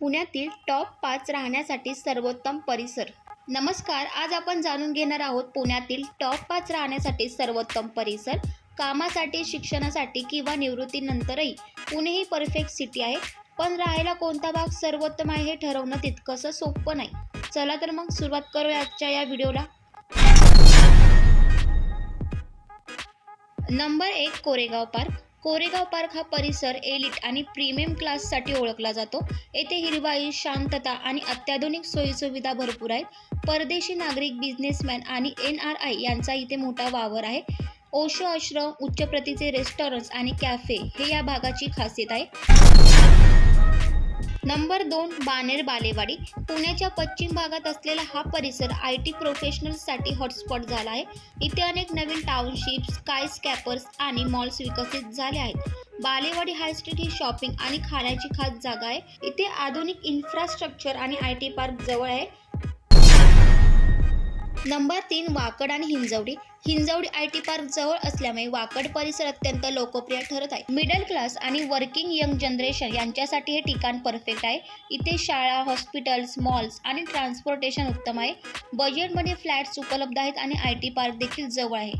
पुण्यातील टॉप पाच राहण्यासाठी सर्वोत्तम परिसर. नमस्कार आज आपण जाणून घेणार आहोत पुण्यातील टॉप पाच राहण्यासाठी सर्वोत्तम परिसर कामासाठी शिक्षणासाठी किंवा निवृत्तीनंतरही. पुणे ही परफेक्ट सिटी आहे. पण राहायला कोणता भाग सर्वोत्तम आहे हे ठरवणं तितकंसं सोपं नाही. चला तर मग सुरुवात करूया आजच्या या व्हिडिओला. नंबर एक कोरेगाव पार्क. कोरेगाव पार्क हा परिसर एलिट आणि प्रीमियम क्लाससाठी ओळखला जातो. येथे हिरवाई शांतता आणि अत्याधुनिक सोयीसुविधा भरपूर आहेत. परदेशी नागरिक बिझनेसमॅन आणि एन आर आय यांचा इथे मोठा वावर आहे. ओशो आश्रम उच्च प्रतीचे रेस्टॉरंट्स आणि कॅफे हे या भागाची खासियत आहे. नंबर दोन बानेर बालेवाडी. पुण्याच्या पश्चिम भागात असलेला हा परिसर आय टी प्रोफेशनल्ससाठी हॉटस्पॉट झाला आहे. इथे अनेक नवीन टाउनशिप स्काय स्कॅपर्स आणि मॉल्स विकसित झाले आहेत. बालेवाडी हाय स्ट्रीट ही शॉपिंग आणि खाण्याची खास जागा आहे. इथे आधुनिक इन्फ्रास्ट्रक्चर आणि आय टी पार्क जवळ आहे. नंबर तीन वाकड आणि Hinjawadi. Hinjawadi I T park जवळ असल्यामुळे वाकड परिसर अत्यंत लोकप्रिय ठरत आहे. मिडल क्लास आणि वर्किंग यंग जनरेशन यांच्यासाठी हे ठिकाण परफेक्ट आहे. इथे शाळा हॉस्पिटल्स मॉल्स आणि ट्रान्सपोर्टेशन उत्तम आहे. बजेटमध्ये फ्लॅट्स उपलब्ध आहेत आणि आय टी पार्क देखील जवळ आहे.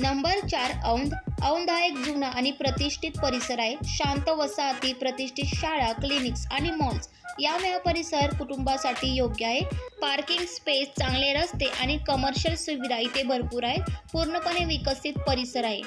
नंबर चार औंध औंध हा एक जुना आणि प्रतिष्ठित परिसर आहे. शांत वसाहती प्रतिष्ठित शाळा क्लिनिक्स आणि मॉल्स यामुळे हा परिसर कुटुंबासाठी योग्य आहे. पार्किंग स्पेस चांगले रस्ते आणि कमर्शियल सुविधा इथे भरपूर आहेत. पूर्णपणे विकसित परिसर आहे.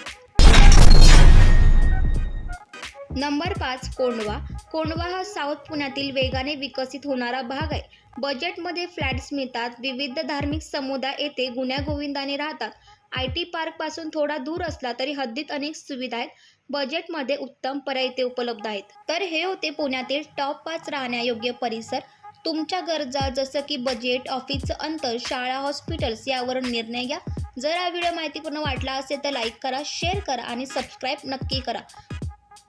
नंबर पाच कोंडवा. कोंडवा हा साऊथ पुण्यातील वेगाने विकसित होणारा भाग आहे. बजेटमध्ये फ्लॅट्स मिळतात विविध धार्मिक समुदाय येथे गुण्यागोविंदाने राहतात. आय टी पार्कपासून थोडा दूर असला तरी हद्दीत अनेक सुविधा आहेत. बजेटमध्ये उत्तम पर्याय इथे उपलब्ध आहेत. तर हे होते पुण्यातील टॉप पाच राहण्यायोग्य परिसर. तुमच्या गरजा जसं की बजेट ऑफिसचं अंतर शाळा हॉस्पिटल्स यावरून निर्णय घ्या. जर हा व्हिडिओ माहितीपूर्ण वाटला असेल तर लाईक करा शेअर करा आणि सबस्क्राईब नक्की करा.